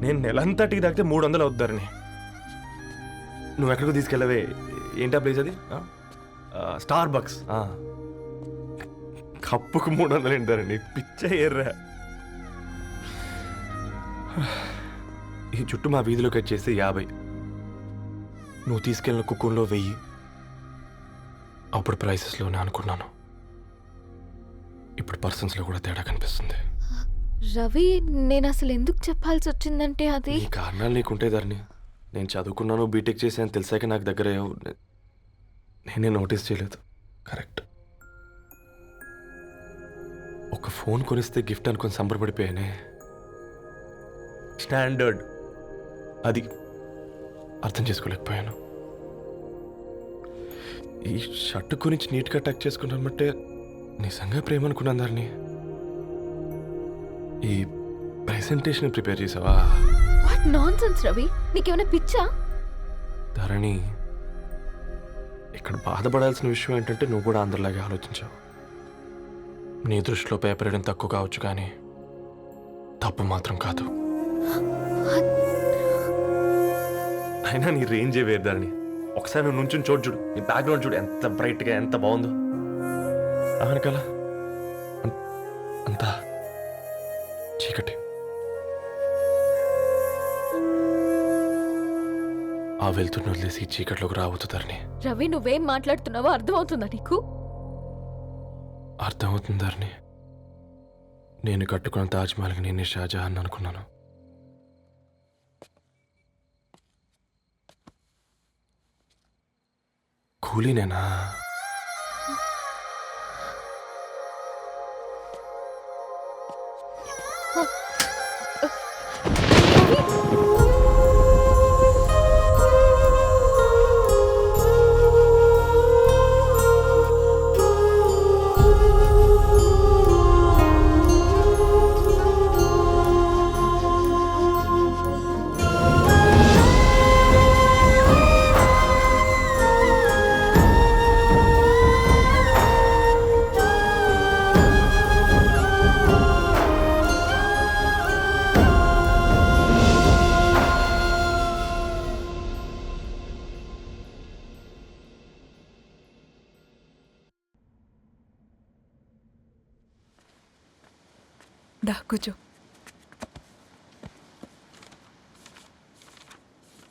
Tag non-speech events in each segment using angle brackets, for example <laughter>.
నేను నెలంతటికి తాగితే మూడు వందలు అవుతారని. నువ్వు ఎక్కడికి తీసుకెళ్ళవే. ఏంటా ప్లేస్ అది? Starbucks. కప్పుకు మూడు వందలు ఏంటారండి పిచ్చ ఎర్రా. ఈ చుట్టూ మా వీధిలోకి వచ్చేసి యాభై. నువ్వు తీసుకెళ్ళిన కుక్కర్లో వెయ్యి. అప్పుడు ప్రైసెస్లోనే అనుకున్నాను. ఇప్పుడు పర్సన్స్లో కూడా తేడా కనిపిస్తుంది. రవి నేను అసలు ఎందుకు చెప్పాల్సి వచ్చిందంటే అది కారణాలు నీకుంటే ధరణి. నేను చదువుకున్నాను బీటెక్ చేశాను తెలిసాక నాకు దగ్గర అయ్యావు. నేనే నోటీస్ చేయలేదు. కరెక్ట్. ఒక ఫోన్ కొనిస్తే గిఫ్ట్ అనుకొని సంబరపడిపోయానే. స్టాండర్డ్. అది అర్థం చేసుకోలేకపోయాను. ఈ షర్ట్ గురించి నీట్గా టచ్ చేసుకున్నాను బట్టే నిజంగా ప్రేమ అనుకున్నాను దాన్ని ఈ ప్రెజెంటేషన్ ప్రిపేర్ చేసావా? వాట్ నాన్ సెన్స్ రవి నీకేమైనా పిచ్చా? ధరణి ఇక్కడ బాధపడాల్సిన విషయం ఏంటంటే నువ్వు కూడా అందరిలాగే ఆలోచించావు. నీ దృష్టిలో పేపర్ వేయడం తక్కువ కావచ్చు కానీ తప్పు మాత్రం కాదు. అయినా నీ రేంజే వేరు ధరణి. ఒకసారి నువ్వు నుంచుని చోటు చూడు. నీ బ్యాక్గ్రౌండ్ చూడు ఎంత బ్రైట్గా ఎంత బాగుందో. వెనకాల అం- ఆ వెళ్తున్న వదిలేసి చీకట్లోకి రావద్దు ధరణి. రవి నువ్వేం మాట్లాడుతున్నావో అర్థమవుతుందా నీకు? అర్థమవుతుంది ధరణి. నేను కట్టుకున్న తాజ్మహల్కి నేనే షాజహాన్ అనుకున్నాను. కూలీనేనా? దా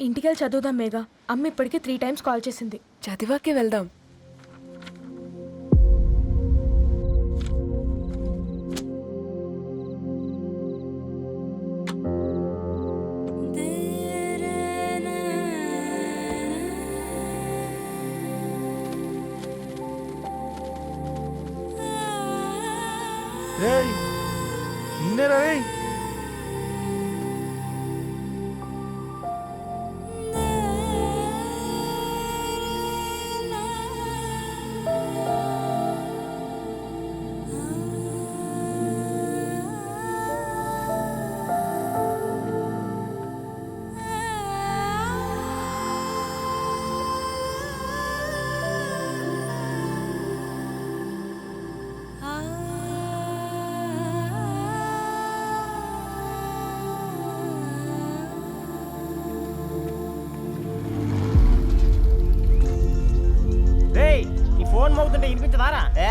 ఇంటికెళ్ళి చదువుదాం మేఘా. అమ్మ ఇప్పటికే త్రీ టైమ్స్ కాల్ చేసింది. చదివాకే వెళ్దాం.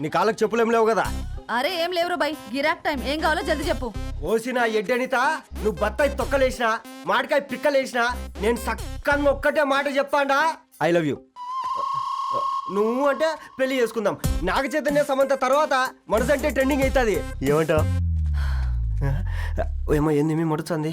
నీ కాళ్ళకి చెప్పులేం లేవు కదా? అరే ఏం లేవురా బై గిరాక్ టైం. ఏం కావాలో జల్దీ చెప్పు. ఓసిన ఎడ్డనిత నువ్వు బత్తాయి తొక్కలేసినా మాడికాయ పిక్కలేసినా నేను సక్కంగా ఒక్కటే మాట చెప్పాడా? I love you. నువ్వు అంటే పెళ్ళి చేసుకుందాం. నాగ చైతన్య సమంత తర్వాత మనసంటే ట్రెండింగ్ అవుతుంది. ఏమంటావు? ఏమో ఏంది మీ మడుతుంది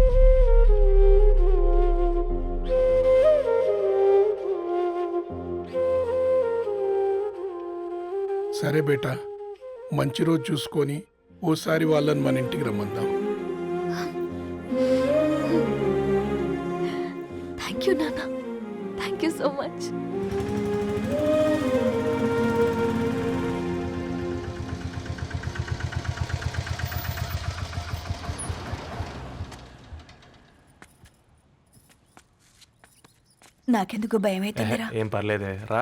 సరే బేటా మంచి రోజు చూసుకొని ఓసారి వాళ్ళని మన ఇంటికి రమ్మందాం. థ్యాంక్ యూ నాన్న. థ్యాంక్ యూ సో మచ్ నాకెందుకు భయం అవుతుందిరా ఏం పర్లేదే రా.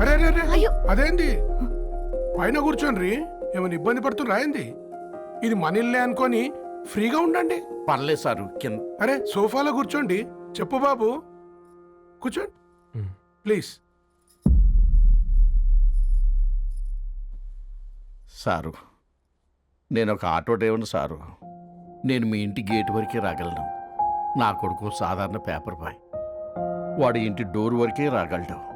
అరే అరే అరే అయ్యో. అదేంది? పైన కూర్చోండి ఏమైనా ఇబ్బంది పడుతున్నా ఏంది? ఇది మన ఇల్లే అనుకొని ఫ్రీగా ఉండండి. పర్లేదు సారు కింద అరే సోఫాలో కూర్చోండి. చెప్పు బాబు. కూర్చోండి. ప్లీజ్. సారు నేను ఒక ఆటో డ్రైవర్ని సారు. నేను మీ ఇంటి గేట్ వరకే రాగలను. నా కొడుకు సాధారణ పేపర్ బాయ్. వాడి ఇంటి డోర్ వరకే రాగలడు.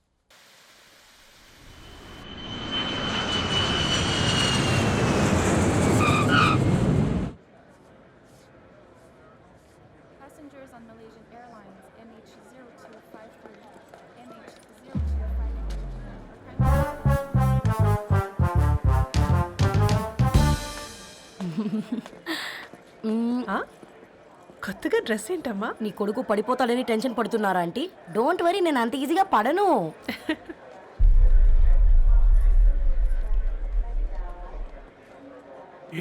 కొత్తగా డ్రెస్ ఏంటమ్మా? నీ కొడుకు పడిపోతాడని టెన్షన్ పడుతున్నారా ఆంటీ? డోంట్ వరీ నేను అంత ఈజీగా పడను.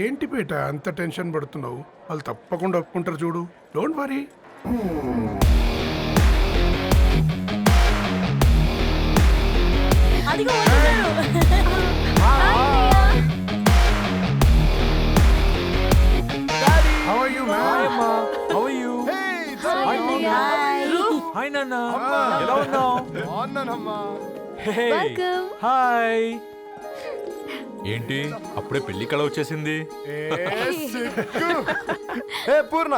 ఏంటి పేట అంత టెన్షన్ పడుతున్నావు? వాళ్ళు తప్పకుండా ఒప్పుకుంటారు చూడు. Don't worry. అదిగో హాయ్ నాన్న. ఎలా ఉన్నావు? హాయ్ ఏంటి? అప్పుడే పెళ్ళి కళ వచ్చేసింది. పూర్ణ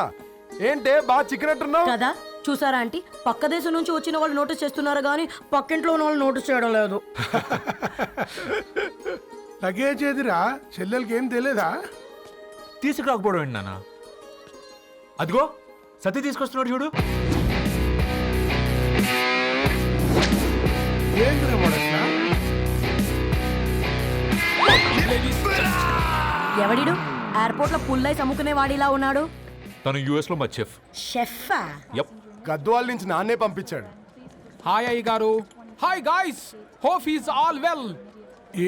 ఏంటే బాగా చిక్కినట్టున్నావు? కదా చూసారా ఆంటీ? పక్క దేశం నుంచి వచ్చిన వాళ్ళు నోటీస్ చేస్తున్నారు కానీ పక్కింట్లో ఉన్న వాళ్ళు నోటీస్ చేయడం లేదు. లగేజ్ ఏదిరా? చెల్లెలకి ఏం తెలియదా తీసుకురాకపోవడం ఏంటి నాన్న? అదిగో సతీ తీసుకొస్తున్నాడు చూడు. ఎవడిడు? ఎయిర్పోర్ట్లో పుల్లై సమ్ముకునే వాడిలా ఉన్నాడు? తను యుఎస్లో మా చెఫ్ షెఫా యప్ గద్వాల నుంచి నాన్నే పంపించాడు. హాయ్ అయ్య గారు. Hi guys hope is all well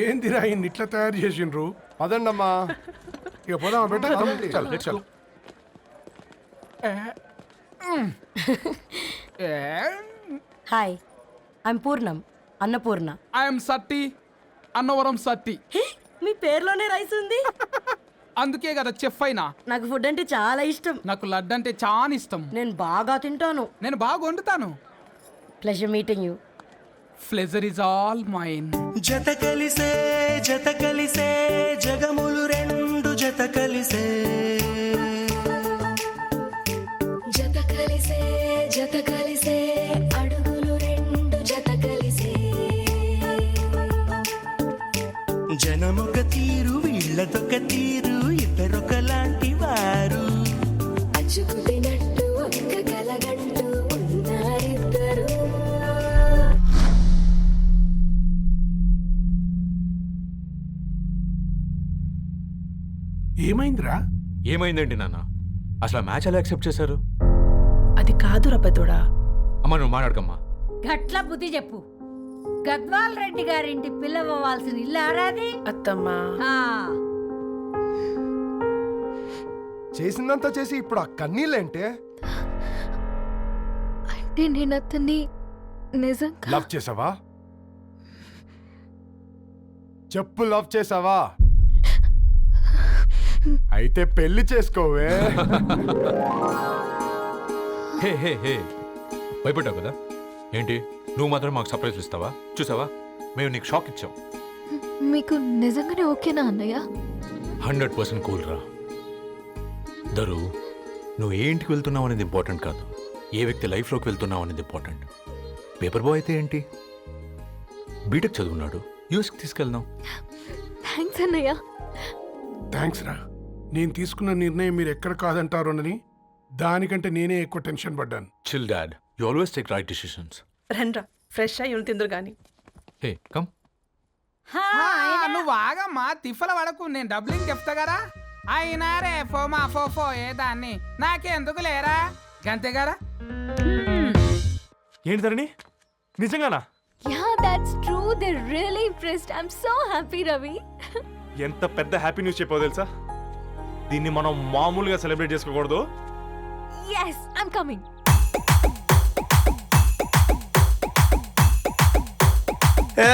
ఏందిరా ఇన్ని ఇట్లా తయారు చేసిండ్రు? పదండమ్మా. ఇక పోదామా బెట్ట చల్ చల్ hi I'm Purnam Annapurna. I'm Satti Annavaram Satti hey, మీ పేర్లోనే రైస్ ఉంది. అందుకే కదా చెఫ్ అయినా. నాకు ఫుడ్ అంటే చాలా ఇష్టం. నాకు లడ్డు అంటే చాలా ఇష్టం. నేను బాగా తింటాను. నేను బాగా వండుతాను. Pleasure meeting you pleasure is all mine జత కలిసే జత కలిసే జగములు రెండు జత కలిసే. జత కలిసే జత కలిసే. జనమొక తీరు వీళ్ళదొక తీరు ఇద్దరొకలాంటి వారు. అచ్చుకుతినట్టు ఒక్క కలగంటూ ఉన్నారిద్దరు. ఏమైందిరా? ఏమైందేంటి నాన్న? అసలు ఆ మ్యాచ్ ఎలా యాక్సెప్ట్ చేశారు? అది కాదు రబ్బతోడా అమ్మ నువ్వు మాట్లాడకమ్మా. గట్ల బుద్ధి చెప్పు. గద్వాల్ రెడ్డి గారింటి పిల్లవ్వాల్సిన ఇల్లు ఆరాది అత్తమ్మా. చేసిందంతా చేసి ఇప్పుడు ఆ కన్నీళ్ళేంటే? అంటే నేను అతన్ని నిజంగా లవ్ చేసావా? చెప్పు లవ్ చేసావా? అయితే పెళ్ళి చేసుకోవే. హే హే హే. భయపడ్డావు కదా? ఏంటి? నువ్వు మాత్రం మాకు సర్ప్రైజ్ ఇస్తావా? చూసావా? మేము నీకు షాక్ ఇచ్చాం. మీకు నిజంగానే ఓకేనా అన్నయ్య? హండ్రెడ్ పర్సెంట్ కూల్ రా. దరు నువ్వు ఏ ఇంటికి వెళ్తున్నావు అనేది ఇంపార్టెంట్ కాదు. ఏ వ్యక్తి లైఫ్లోకి వెళ్తున్నావు అనేది ఇంపార్టెంట్. పేపర్ బాయ్ అయితే ఏంటి? బీటెక్ చదువున్నాడు. యూఎస్కి తీసుకెళ్దాం. థ్యాంక్స్ అన్నయ్య. థ్యాంక్స్ రా. నేను తీసుకున్న నిర్ణయం మీరు ఎక్కడ కాదంటారోనని దానికంటే నేనే ఎక్కువ టెన్షన్ పడ్డాను. Chill dad. You always take right decisions రండ్రా ఫ్రెష్ అయ్యి ఉండి తిందురు గాని. హే కమ్ నువ్వు ఆగమ్మా. తిఫల పడకు నేను డబ్లింగ్ చెప్తా కదా. అయినా రే ఫో మా ఫో ఫో ఏ దాన్ని? నాకెందుకు లేరా? గంతే కదా? ఏంటి ధరణి? నిజంగానా? Yeah that's true they really impressed I'm so happy Ravi ఎంత పెద్ద హ్యాపీ న్యూస్ చెప్పావు తెలుసా? దీన్ని మనం మామూలుగా సెలబ్రేట్ చేసుకోకూడదు. ఎస్ ఐఎమ్ కమింగ్ ఏంట్రా?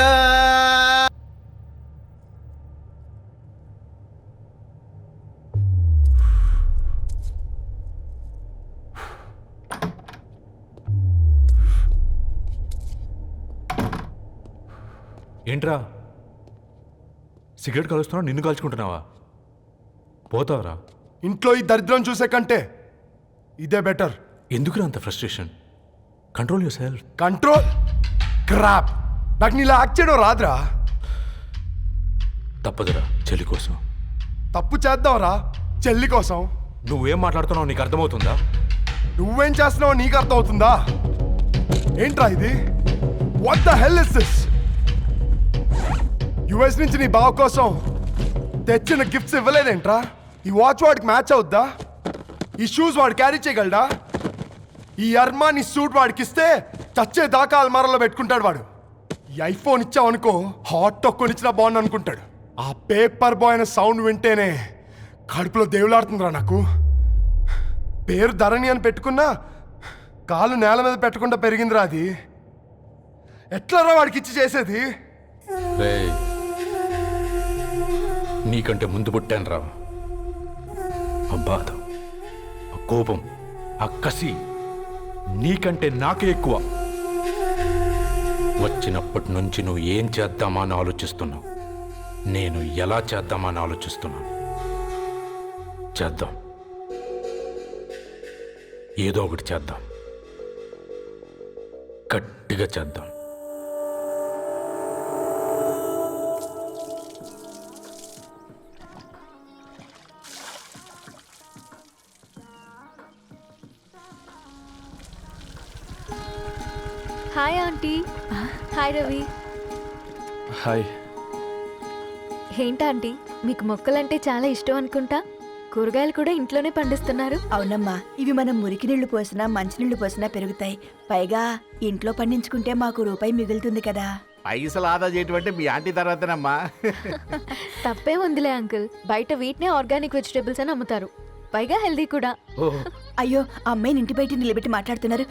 సిగరెట్ కాలుస్తున్నావు నిన్ను కాల్చుకుంటున్నావా? పోతావరా? ఇంట్లో ఈ దరిద్రం చూసే కంటే ఇదే బెటర్. ఎందుకురా అంత frustration? Control yourself control crap నాకు నీలా యాక్ట్ చేయడం రాదురా. తప్పదురా చెల్లి కోసం. తప్పు చేద్దాంరా చెల్లి కోసం. నువ్వేం మాట్లాడుతున్నావు నీకు అర్థమవుతుందా? నువ్వేం చేస్తున్నావో నీకు అర్థమవుతుందా? ఏంట్రా ఇది? What the hell is this US నుంచి నీ బావ కోసం తెచ్చిన గిఫ్ట్స్ ఇవ్వలేదేంట్రా? ఈ వాచ్ వాడికి మ్యాచ్ అవుద్దా? ఈ షూస్ వాడు క్యారీ చేయగలడా? ఈ అర్మా నీ సూట్ వాడికి ఇస్తే చచ్చే దాకా అల్మారాలో పెట్టుకుంటాడు వాడు. ఐఫోన్ ఇచ్చావనుకో హాట్ టాక్ కొనిచ్చినా బాగుంది అనుకుంటాడు ఆ పేపర్ బాయ్ అనే సౌండ్ వింటేనే కడుపులో దేవులాడుతుందిరా నాకు. పేరు ధరణి అని పెట్టుకున్నా కాలు నేల మీద పెట్టకుండా పెరిగిందిరా అది. ఎట్లారా వాడికి ఇచ్చి చేసేది? నీకంటే ముందు పుట్టాను రా. ఆ బాధ ఆ కోపం ఆ కసి నీకంటే నాకే ఎక్కువ. వచ్చినప్పటి నుంచి నువ్వు ఏం చేద్దామా అని ఆలోచిస్తున్నావు? నేను ఎలా చేద్దామా అని ఆలోచిస్తున్నాను? చేద్దాం. ఏదో ఒకటి చేద్దాం. గట్టిగా చేద్దాం. Hi aunty hi Ravi hi ఏంటంటీ మీకు మొక్కలంటే చాలా ఇష్టం అనుకుంటా? కూరగాయలు కూడా ఇంట్లోనే పండిస్తున్నారు. అవునమ్మా ఇవి మనం మురికి నీళ్ళు పోసినా మంచినీళ్ళు పోసినా పెరుగుతాయి. పైగా ఇంట్లో పండించుకుంటే మాకు రూపాయి మిగులుతుంది కదా. పైసలు ఆదా చేయటం అంటే మీ ఆంటీ తర్వాతనమ్మా. <laughs> తప్పే ఉందిలే అంకుల్. బయట వీటినే ఆర్గానిక్ వెజిటేబుల్స్ అని అమ్ముతారు. పైగా హెల్దీ కూడా. అయ్యో ఆ అమ్మాయిని ఇంటి బయట నిలబెట్టి మాట్లాడుతున్నారు.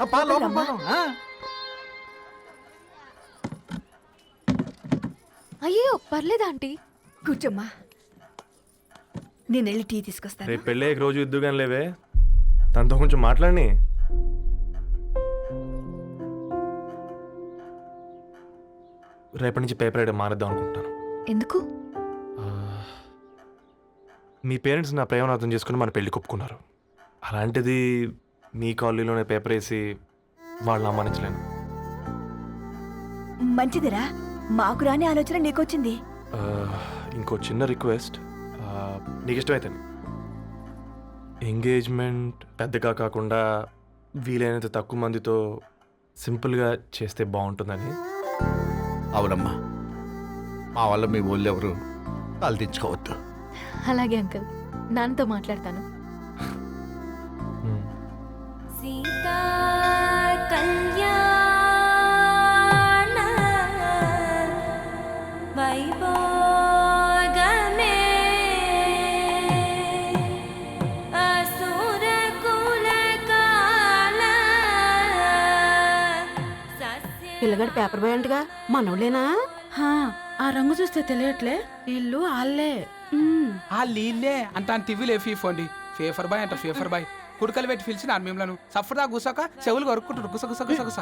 అయ్యో పర్లేదు ఆంటీ. కూర్చోమ్మా. నేను వెళ్ళి టీ తీసుకొస్తాను. రేపు పెళ్ళే రోజు ఇద్దుగాని లేవే. తనతో కొంచెం మాట్లాడి రేపటి నుంచి పేపర్ వేయడం మానేద్దాం అనుకుంటాను ఎందుకు? మీ పేరెంట్స్ నా ప్రేమను అర్థం చేసుకుని మన పెళ్ళి కొప్పుకున్నారు. అలాంటిది మీ కాలనీలోనే పేపర్ వేసి వాళ్ళని అమ్మానించలేను మంచిదిరా. మాకు రాని ఆలోచన నీకొచ్చింది. ఆ, ఇంకో చిన్న రిక్వెస్ట్. ఆ, నీకు ఇష్టమైతే ఎంగేజ్మెంట్ పెద్దగా కాకుండా వీలైనంత తక్కువ మందితో సింపుల్గా చేస్తే బాగుంటుందని. అవునమ్మా. మా వల్ల మీ ఊళ్ళో ఎవరు వాళ్ళు తెచ్చుకోవద్దు. అలాగే అంకుల్. నాన్నతో మాట్లాడతాను. పిల్లగాడు పేపర్ బాయ్ అంటగా? మనోళ్ళేనా? ఆ రంగు చూస్తే తెలియట్లే. ఇల్లు ఆళ్ళే. ఆ లీల్లే అంత టీవీలో ఫీఫోండి ఫేఫర్ బాయ్ అంట ఫేఫర్ బాయ్. కుడుకలు పెట్టి పిలిచిన మిమ్మల్ని సఫర్దా గుసక చెవులు కొరుక్కుంటారు గుస గుస గుస గుస.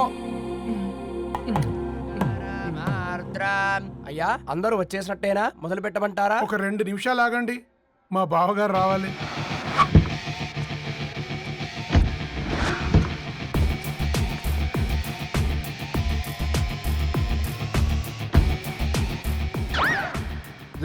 ఓ. అయ్యా అందరూ వచ్చేసినట్టేనా? మొదలు పెట్టమంటారా ఒక రెండు నిమిషాలు ఆగండి. మా బావగారు రావాలి.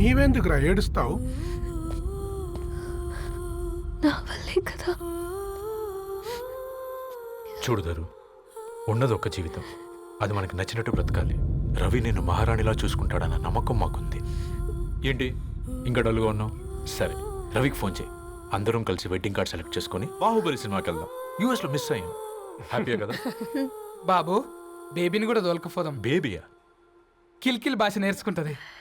నీవెందుకురా ఏడుస్తావు? నా వల్లే కదా. చూడుదరు ఉన్నది ఒక్క జీవితం. అది మనకి నచ్చినట్టు బ్రతకాలి. రవి నేను మహారాణిలా చూసుకుంటాడన్న నమ్మకం మాకుంది. ఏంటి? ఇంకా డల్గా ఉన్నావు? సరే రవికి ఫోన్ చేయి. అందరం కలిసి వెడ్డింగ్ కార్డ్ సెలెక్ట్ చేసుకొని బాహుబలి సినిమాకి వెళ్దాం. యూఎస్లో మిస్ అయ్యాం. హ్యాపీయా కదా? బాబు బేబీని కూడా దొలకపోదాం. బేబీయా? కిల్ కిల్ భాష నేర్చుకుంటది.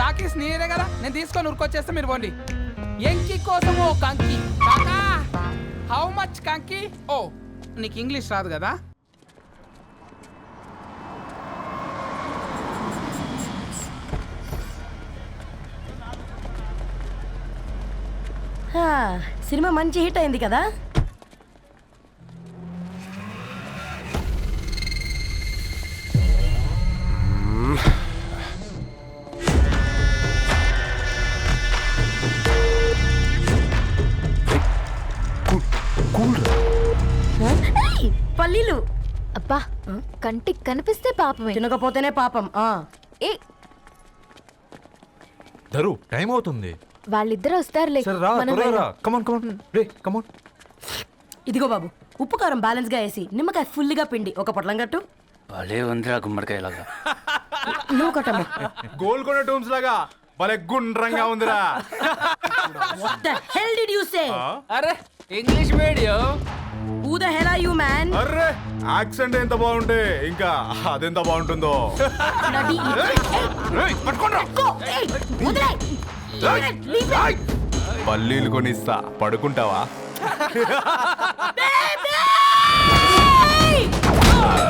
టాకీస్ నీరే కదా? నేను తీసుకొని ఉరికొచ్చేస్తే మీరు పోండి. ఎంకి కోసం ఓ కంకి. కాకా హౌ మచ్ కంకి? ఓ నీకు ఇంగ్లీష్ రాదు కదా? సినిమా మంచి హిట్ అయింది కదా? పల్లీలు. అబ్బా కంటికి కనిపిస్తే పాపమే. తినకపోతేనే పాపం ఆ. ఏ ధరు టైం అవుతుంది. వాళ్ళిద్దరు వస్తారులే. సరే రా మనం త్వరగా రా. వెళ్దాం. కమన్ కమన్ రే కమన్ ఇదిగో బాబు ఉప్పు కారం బ్యాలెన్స్గా వేసి నిమ్మకాయ ఫుల్గా పిండి ఒక పొట్లం కట్టు. భలే ఉందిరా గుమ్మడికాయలాగా <laughs> నువ్వు కట్టమ్మా. గోల్కొండ టూమ్స్ లాగా భలే గుండ్రంగా ఉందిరా. <laughs> Did you say? అరే English medium who the hell are you man accent ఎంత బాగుంటే ఇంకా అదెంత బాగుంటుందో. ఏయ్ పట్టుకోండి పల్లీలు కొనిస్తా పడుకుంటావా? <laughs>